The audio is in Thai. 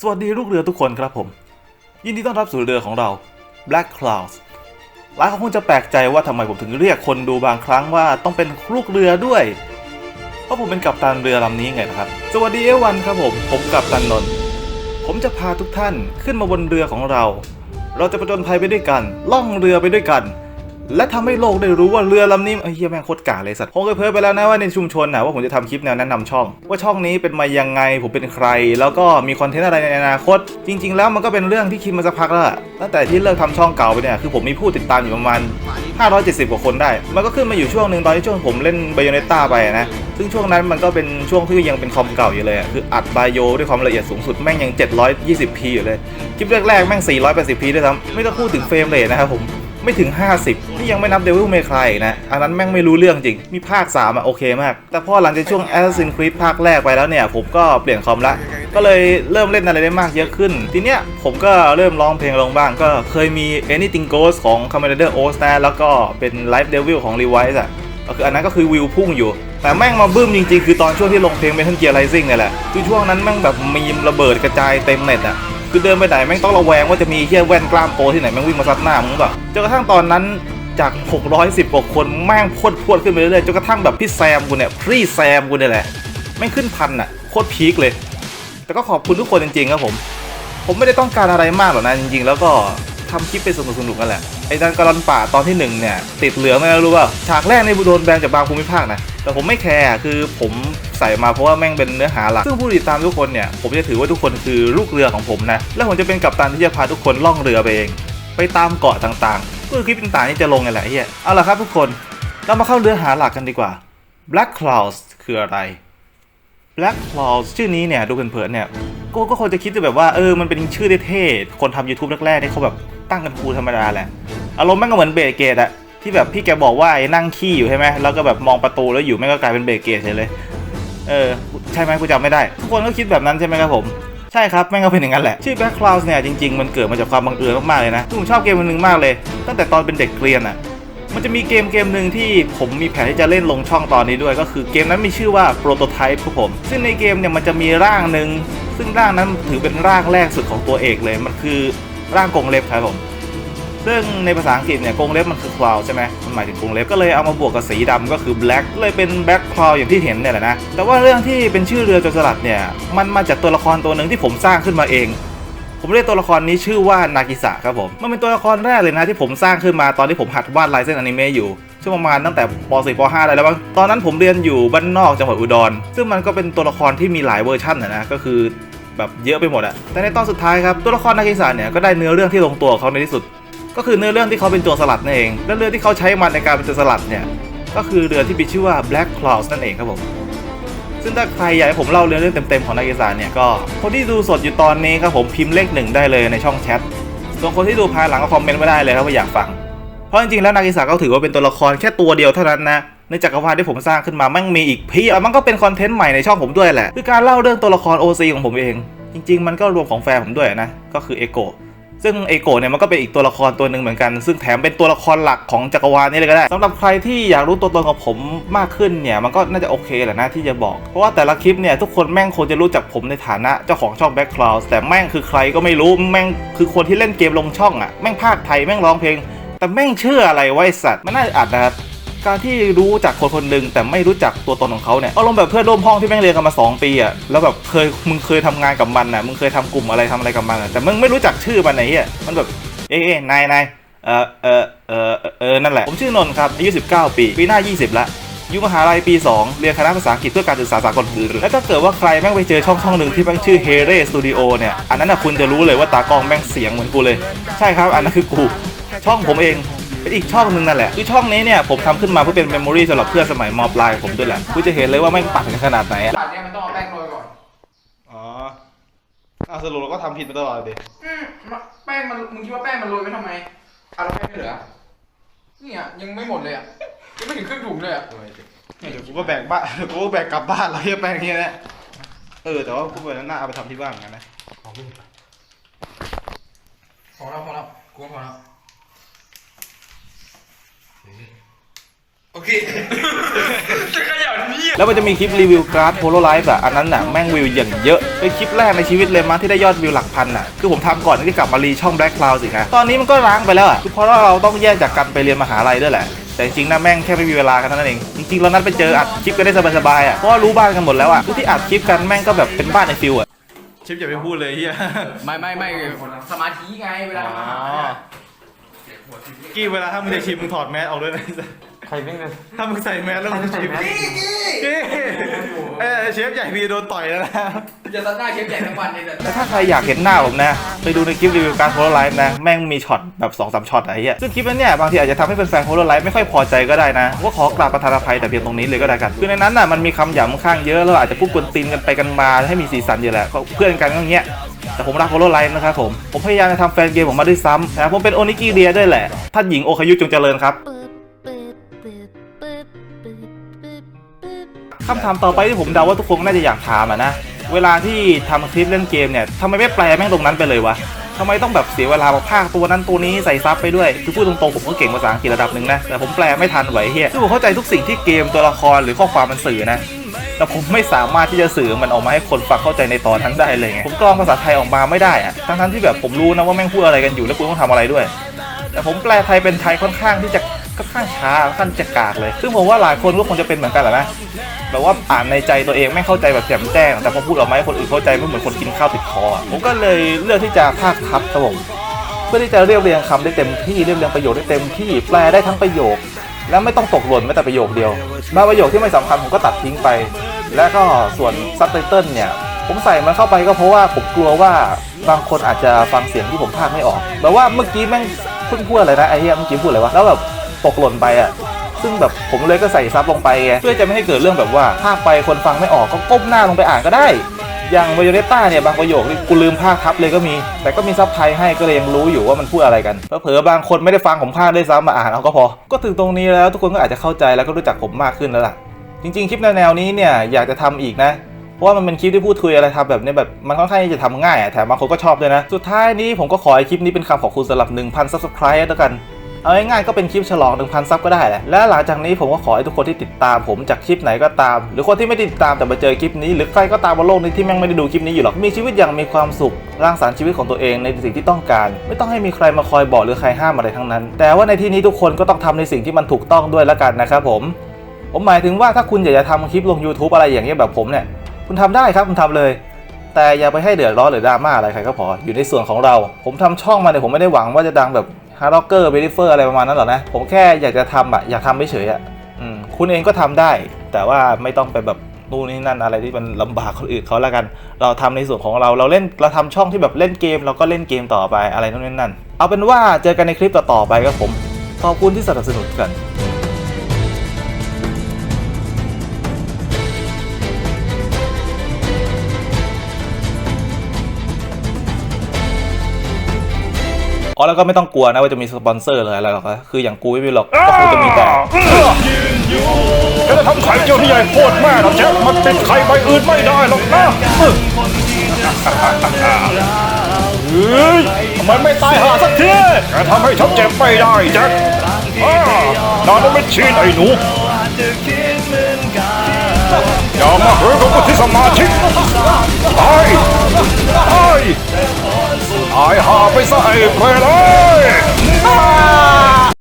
สวัสดีลูกเรือทุกคนครับผม ยินดีต้อนรับสู่เรือของเรา Black Clouds หลายคนคงจะแปลกใจว่าทำไมผมถึงเรียกคนดูบางครั้งว่าต้องเป็นลูกเรือด้วย เพราะผมเป็นกัปตันเรือลำนี้ไงนะครับ สวัสดีเอวันครับผม ผมกัปตันนนท์ผมจะพาทุกท่านขึ้นมาบนเรือของเรา เราจะประจนภัยไปด้วยกัน ล่องเรือไปด้วยกัน และทำให้โลกได้รู้ว่าเรือลำนี้เอ้ยเฮียแม่งโคตรกาเลยสัตว์ผมเคยเพิ่ไปแล้วนะว่าในชุมชนนะว่าผมจะทำคลิปแนวแนะนำช่อง ว่าช่องนี้เป็นมายังไงผมเป็นใคร แล้วก็มีคอนเทนต์อะไรในอนาคต จริง ๆ แล้วมันก็เป็นเรื่องที่คิดมาสักพักแล้วตั้งแต่ที่เลิกทำช่องเก่าไปเนี่ยคือผมมีผู้ติดตามอยู่ประมาณ 570 กว่าคนได้ มันก็ขึ้นมาอยู่ช่วงหนึ่งตอนที่ช่วงผมเล่นไบโอเนต้าไปนะซึ่งช่วงนั้นมันก็เป็นช่วงที่ยังเป็นคอมเก่าอยู่เลยอะคืออัดไบโอด้วยความละเอียดสูงสุดแม่งยัง 720p อยู่เลยคลิปแรกๆแม่ง 480p ด้วยซ้ำไม่ต้องพูดถึงเฟรมเรทนะครับผม ไม่ถึง 50 นี่ยังไม่นับ Devil May Cry อีกนะ อันนั้นแม่งไม่รู้เรื่องจริง มีภาค 3 อะ โอเคมาก แต่พอหลังจากช่วง Assassin's Creed ภาคแรกไปแล้วเนี่ย ผมก็เปลี่ยนคอมละ ก็เลยเริ่มเล่นอะไรได้มากเยอะขึ้น ทีเนี้ยผมก็เริ่มร้องเพลงลงบ้าง ก็เคยมี Anything Goes ของ Commander Oz นะแล้วก็เป็น Life Devil ของ Revice อะก็คืออันนั้นก็คือวิวพุ่งอยู่ แต่แม่งมาบึ้มจริงๆ คือตอนช่วงที่ลงเพลง Metal Gear Rising เนี่ยแหละ คือช่วงนั้นแม่งแบบมีมระเบิดกระจายเต็มเน็ตอะ คือเดินไปไหนแม่งต้องระแวงว่าจะมีเฮี้ยแว่นกล้ามโปที่ไหนแม่งวิ่งมาซัดหน้ามึงแบบจนกระทั่งตอนนั้นจาก 610กว่าคนแม่งพวดพวดขึ้นไปเรื่อยๆจนกระทั่งแบบพี่แซมกูเนี่ยพี่แซมกูเนี่ยแหละแม่งขึ้นพันอะโคตรพีคเลย แต่ก็ขอบคุณทุกคนจริงๆครับผม ผมไม่ได้ต้องการอะไรมากหรอกนะจริงๆ แล้วก็ทำคลิปไปสนุกๆกันแหละ ไอ้ดันกรอนป่าตอนที่หนึ่งเนี่ยติดเหลืองไม่รู้ว่าฉากแรกในบูโดนแบนจากบางภูมิภาคนะแต่ผมไม่แคร์คือผมใส่มาเพราะว่าแม่งเป็นเนื้อหาหลัก ซึ่งผู้ติดตามทุกคนเนี่ยผมจะถือว่าทุกคนคือลูกเรือของผมนะและผมจะเป็นกัปตันที่จะพาทุกคนล่องเรือไปเอง ไปตามเกาะต่างๆก็คือคลิปต่างๆนี่จะลงไงแหละเฮียเอาล่ะครับทุกคนเรามาเข้าเนื้อหาหลักกันดีกว่า Black Clouds คืออะไร Black Clouds ชื่อนี้เนี่ยดูเผินๆเนี่ยก็คนจะคิดแบบว่าเออมันเป็นชื่อเท่ๆคนทำ YouTube แรกๆเนี่ยเขาแบบ ตั้งกันคูธรรมดาแหละ อารมณ์แม่งก็เหมือนเบรกเกตอะที่แบบพี่แกบอกว่าไอ้นั่งขี้อยู่ใช่ไหมแล้วก็แบบมองประตูแล้วอยู่แม่งก็กลายเป็นเบรกเกตเฉยเลย เออ ใช่ไหมกูจำไม่ได้ ทุกคนก็คิดแบบนั้นใช่ไหมครับผมใช่ครับแม่งก็เป็นอย่างนั้นแหละ ชื่อ Black Clouds เนี่ยจริงๆ มันเกิดมาจากความบังเอิญมากๆเลยนะผมชอบเกมมันหนึ่งมากเลย ตั้งแต่ตอนเป็นเด็กเรียนอะมันจะมีเกมเกมหนึ่งที่ผมมีแผนที่จะเล่นลงช่องตอนนี้ด้วย ก็คือเกมนั้นมีชื่อว่า Prototype ครับผม ซึ่งในเกมเนี่ยมันจะมีร่างหนึ่งซึ่งร่างนั้นถือเป็นร่างแรกสุดของตัวเอกเลย มันคือ ร่างกรงเล็บครับผมซึ่งในภาษาอังกฤษเนี่ยกรงเล็บมันคือ cloud ใช่ไหมมันหมายถึงกรงเล็บก็เลยเอามาบวกกับสีดำก็คือ black เลยเป็น black cloud อย่างที่เห็นเนี่ยแหละนะ แต่ว่าเรื่องที่เป็นชื่อเรือโจรสลัดเนี่ยมันมาจากตัวละครตัวหนึ่งที่ผมสร้างขึ้นมาเอง ผมเรียกตัวละครนี้ชื่อว่านากิสะครับผม มันเป็นตัวละครแรกเลยนะที่ผมสร้างขึ้นมาตอนที่ผมหัดวาดลายเส้นอนิเมะอยู่ช่วงประมาณตั้งแต่ป .4 ป .5 อะไรแล้วบ้างตอนนั้นผมเรียนอยู่บ้านนอกจังหวัดอุดร ซึ่งมันก็เป็นตัวละครที่มีหลายเวอร์ชันนะนะก็คือ แบบเยอะไปหมดอะแต่ในตอนสุดท้ายครับตัวละครนากิสะเนี่ยก็ได้เนื้อเรื่องที่ลงตัวของเขาในที่สุด ก็คือเนื้อเรื่องที่เขาเป็นโจรสลัดนั่นเอง และเรือที่เขาใช้มันในการเป็นโจรสลัดเนี่ยก็คือเรือที่มีชื่อว่า Black Clouds นั่นเองครับผมซึ่งถ้าใครอยากให้ผมเล่าเรื่องเต็มๆของนากิสาเนี่ยก็คนที่ดูสดอยู่ตอนนี้ครับผมพิมพ์เลขหนึ่งได้เลยในช่องแชทส่วนคนที่ดูภายหลังก็คอมเมนต์ไม่ได้เลยครับว่าอยากฟัง เพราะจริงๆแล้วนากิสาก็ถือว่าเป็นตัวละครแค่ตัวเดียวเท่านั้นนะ ในจักรวาลที่ผมสร้างขึ้นมาแมันมีอีกเพียบมันก็เป็นคอนเทนต์ใหม่ในช่องผมด้วยแหละ คือการเล่าเรื่องตัวละคร OC ของผมเอง จริง ๆ มันก็รวมของแฟนผมด้วยนะ ก็คือเอโกซึ่งเอโกเนี่ยมันก็เป็นอีกตัวละครตัวหนึ่งเหมือนกัน ซึ่งแถมเป็นตัวละครหลักของจักรวาลนี้เลยก็ได้สำหรับใครที่อยากรู้ตัวตนของผมมากขึ้นเนี่ยมันก็น่าจะโอเคแหละนะที่จะบอก เพราะว่าแต่ละคลิปเนี่ยทุกคนแม่งควรจะรู้จักผมในฐานะเจ้าของช่อง Back Cloud แต่แม่งคือใครก็ไม่รู้แม่งคือคนที่เล่นเกมลงช่องอะ่ะแม่งภาคไทยแม่งร้องเพลง แต่แม่งเชื่ออะไรไว้สัตว์มันน่าอัดนะครับ การที่รู้จักคนคนหนึ่งแต่ไม่รู้จักตัวตนของเขาเนี่ยอารมณ์แบบเพื่อนร่วมห้องที่แม่งเรียนกันมา 2 ปีอะแล้วแบบเคยมึงเคยทำงานกับมันอะมึงเคยทำกลุ่มอะไรทำอะไรกับมันอะแต่มึงไม่รู้จักชื่อมันไหนเหี้ยมันแบบเอ๊ะนายนายเออเออเออเออนั่นแหละ ผมชื่อนนท์ครับอายุ19 ปี ปีหน้า 20 ละอยู่มหาลัยปี 2 เรียนคณะภาษาอังกฤษเพื่อการศึกษาสากลคือแล้วถ้าเกิดว่าใครแม่งไปเจอช่องช่องหนึ่งที่แม่งชื่อ h e r e Studio เนี่ย อันนั้นนะคุณจะรู้เลยว่าตากล้องแม่งเสียงเหมือนกูเลย ใช่ครับ อันนั้นคือกู ช่องผมเอง เป็นอีกช่องหนึ่งนั่นแหละคือช่องนี้เนี่ยผมทำขึ้นมาเพื่อเป็นเมมโมรีสำหรับเพื่อนสมัยมปลายของผมด้วยแหละคุณจะเห็นเลยว่าแม่งปั่นกันขนาดไหนอะปัดเนี่ยมันต้องเอาแป้งโรยก่อน อ๋ออาสรุปเราก็ทำผิดมาตลอดเลยอืมแป้งมันมึงคิดว่าแป้งมันโรยไว้ทำไมอะแล้วแป้งไม่เหลือเนี่ยยังไม่หมดเลยอะยังไม่ถึงครึ่งถุงเลยอะเดี๋ยวกูก็แบกบ้านเดี๋ยวกูก็แบกกลับบ้านแล้วเฮียแป้งเฮียเนี่ยเออแต่ว่ากูไปนั้นน่าเอาไปทำที่บ้านเหมือนกันนะพอแล้วพอแล้วกูว่าพอแล้ โอเคจะขยันนี่แล้วมันจะมีคลิปรีวิวการ์ดโพลไลฟ์อะอันนั้นน่ะแม่งวิวอย่างเยอะเป็นคลิปแรกในชีวิตเลยมั้งที่ได้ยอดวิวหลักพันอะคือผมทำก่อนที่จะกลับมารีช่อง Black Cloud สิครับตอนนี้มันก็ร้างไปแล้วอะคือเพราะว่าเราต้องแยกจากกันไปเรียนมหาลัยด้วยแหละ แต่จริงๆนะแม่งแค่ไม่มีเวลากันเท่านั้นเอง จริงๆเรานัดไปเจออัดคลิปกันได้สบายๆอะเพราะว่ารู้บ้านกันหมดแล้วอะทุกที่อัดคลิปกันแม่งก็แบบเป็นบ้านในฟิลอะ ชิปอย่าไปพูดเลยเฮียไม่ไม่ไม่สมาธิไงเวลามากี้เวลาถ้ามึงจะชิมมึงถอดแมสออกด้วยนะ ใครไม่งเลย ถ้ามึงใส่แมสแล้วมึงจะชิมกี้เอ้ยเชฟใหญ่พีโดนต่อยแล้วนะจะซัดหน้าเชฟใหญ่ทั้งวันเลยแต่แต่ถ้าใครอยากเห็นหน้าผมนะ ไปดูในคลิปรีวิวการโพลไลฟ์นะ แม่งมีช็อตแบบ2อสช็อตอะไรเงี้ยซึ่งคลิปนั้นเนี่ย บางทีอาจจะทำให้แฟนๆโพลไลฟ์ไม่ค่อยพอใจก็ได้นะ ว่าขอกราบประธานอภัยแต่เพียงตรงนี้เลยก็ได้กัน คือในนั้นน่ะมันมีคำหยาบค่อนข้างเยอะแล้วอาจจะพูดกวนตีนกันไปกันมาให้มีสีสันอยู่แหละก็เพื่อนกันก็อย่างเงี้ย แต่ผมรักโพลไลฟ์นะครับผม ผมพยายามจะทำแฟนเกมผมมาด้วยซ้ำนะผมเป็นโอนิกิเดียด้วยแหละท่านหญิงโอคายุจงเจริญครับ คำถามต่อไปที่ผมเดาว่าทุกคนน่าจะอยากถามอะนะ เวลาที่ทำคลิปเล่นเกมเนี่ยทำไมไม่แปลแม่งตรงนั้นไปเลยวะทำไมต้องแบบเสียเวลามาพากย์ตัวนั้นตัวนี้ใส่ซับไปด้วย คือพูดตรงๆผมก็เก่งภาษาอังกฤษระดับหนึ่งนะ แต่ผมแปลไม่ทันไหวเฮียคือผมเข้าใจทุกสิ่งที่เกมตัวละครหรือข้อความมันสื่อนะ แต่ผมไม่สามารถที่จะสื่อมันออกมาให้คนฟังเข้าใจในตอนนั้นได้เลยไง ผมกรองภาษาไทยออกมาไม่ได้อะทั้งๆที่แบบผมรู้นะว่าแม่งพูดอะไรกันอยู่แล้วกูต้องทำอะไรด้วย แต่ผมแปลไทยเป็นไทยค่อนข้างที่จะ ค่อนข้างช้าค่อนข้างจะกากเลย ซึ่งผมว่าหลายคนก็คงจะเป็นเหมือนกันแหละนะแบบว่าอ่านในใจตัวเองไม่เข้าใจแบบแจ่มแจ้ง แต่พอพูดออกมาให้คนอื่นเข้าใจไม่เหมือนคนกินข้าวติดคออะผมก็เลยเลือกที่จะภาคทับครับผมเพื่อที่จะเรียบเรียงคำได้เต็มที่เรียบเรียงประโยคได้เต็มที่แปลได้ทั้งประโยค แล้วไม่ต้องตกหล่นแม้แต่ประโยคเดียวบางประโยคที่ไม่สำคัญผมก็ตัดทิ้งไป แล้วก็ส่วนซับไตเติลเนี่ย ผมใส่มันเข้าไปก็เพราะว่าผมกลัวว่าบางคนอาจจะฟังเสียงที่ผมพากย์ไม่ออกแบบว่าเมื่อกี้แม่งเพิ่งพูดอะไรนะไอ้เหี้ยเมื่อกี้พูดอะไรวะแล้วแบบ ตกหล่นไปอะซึ่งแบบผมเลยก็ใส่ซับลงไปไงเพื่อจะไม่ให้เกิดเรื่องแบบว่าพากไปคนฟังไม่ออกก็ก้มหน้าลงไปอ่านก็ได้ อย่างว i โ l เลต้าเนี่ยบางประโยคนี่กูลืมพากทับเลยก็มี แต่ก็มีซับไทยให้ก็เลยยังรู้อยู่ว่ามันพูดอะไรกันเผลอๆบางคนไม่ได้ฟังผมพากได้วยซ้ำมาอ่านเอาก็พอ ก็ถึงตรงนี้แล้วทุกคนก็อาจจะเข้าใจแล้วก็รู้จักผมมากขึ้นแล้วล่ะ จริง ๆ คลิปแนวนี้เนี่ยอยากจะทำอีกนะเพราะว่ามันเป็นคลิปที่พูดคุยอะไรทำแบบนี้แบบมันค่อนข้างจะทำง่ายอะแถมบางคนก็ชอบด้วยนะ สุดท้ายนี้ผมก็ขอให้คลิปนี้เป็นคำขอบคุณสำหรับ 1,000 subscribe แล้วกัน เอาง่ายๆก็เป็นคลิปฉลอง 1,000 ซับก็ได้แหละ และหลังจากนี้ผมก็ขอให้ทุกคนที่ติดตามผมจากคลิปไหนก็ตาม หรือคนที่ไม่ติดตามแต่มาเจอคลิปนี้ หรือใครก็ตามบนโลกนี้ที่แม่งไม่ได้ดูคลิปนี้อยู่หรอก มีชีวิตอย่างมีความสุขร่างสรรชีวิตของตัวเองในสิ่งที่ต้องการ ไม่ต้องให้มีใครมาคอยบอกหรือใครห้ามอะไรทั้งนั้น แต่ว่าในที่นี้ทุกคนก็ต้องทำในสิ่งที่มันถูกต้องด้วยแล้วกันนะครับผม ผมหมายถึงว่าถ้าคุณอยากจะทำคลิปลง YouTube อะไรอย่างเงี้ยแบบผมเนี่ย คุณทำได้ครับคุณทำเลย แต่อย่าไปให้เดือดร้อนหรือดราม่าอะไรใครก็พออยู่ในส่วนของเรา ผมทำช่องมาเนี่ยผมไม่ได้หวังว่าจะดังแบบ ฮาร์ดร็อกเกอร์เบลิเฟอร์อะไรประมาณนั้นหรอนะ ผมแค่อยากจะทำอะอยากทำไม่เฉยอะอคุณเองก็ทำได้ แต่ว่าไม่ต้องไปแบบนู่นนี่นั่นอะไรที่มันลำบากคนอื่นเขาละกัน เราทำในส่วนของเราเราเล่นเราทำช่องที่แบบเล่นเกม เราก็เล่นเกมต่อไปอะไรนู่นนี่นั่น เอาเป็นว่าเจอกันในคลิปต่อๆไปครับผม ขอบคุณที่สนับสนุนกัน อ๋อแล้วก็ไม่ต้องกลัวนะว่าจะมีสปอนเซอร์เลยอะไรหรอกนะคืออย่างกูไม่มีหรอกก็คงจะมีแต่ แกจะทำไข่เจียวที่ใหญ่โคตรแม่หรอกแจ็คมันติดไข่ใบอื่นไม่ได้หรอกนะเฮ้ยทำไมไม่ตายหาสักทีแกทำให้ฉันเจ็บไม่ได้แจ็คอ้านานไม่ชีนไอ้หนูอย่ามาเฮ้ยกับวุฒิสมาชิกตายตาย หายหาไปซะไอ้เพลเลย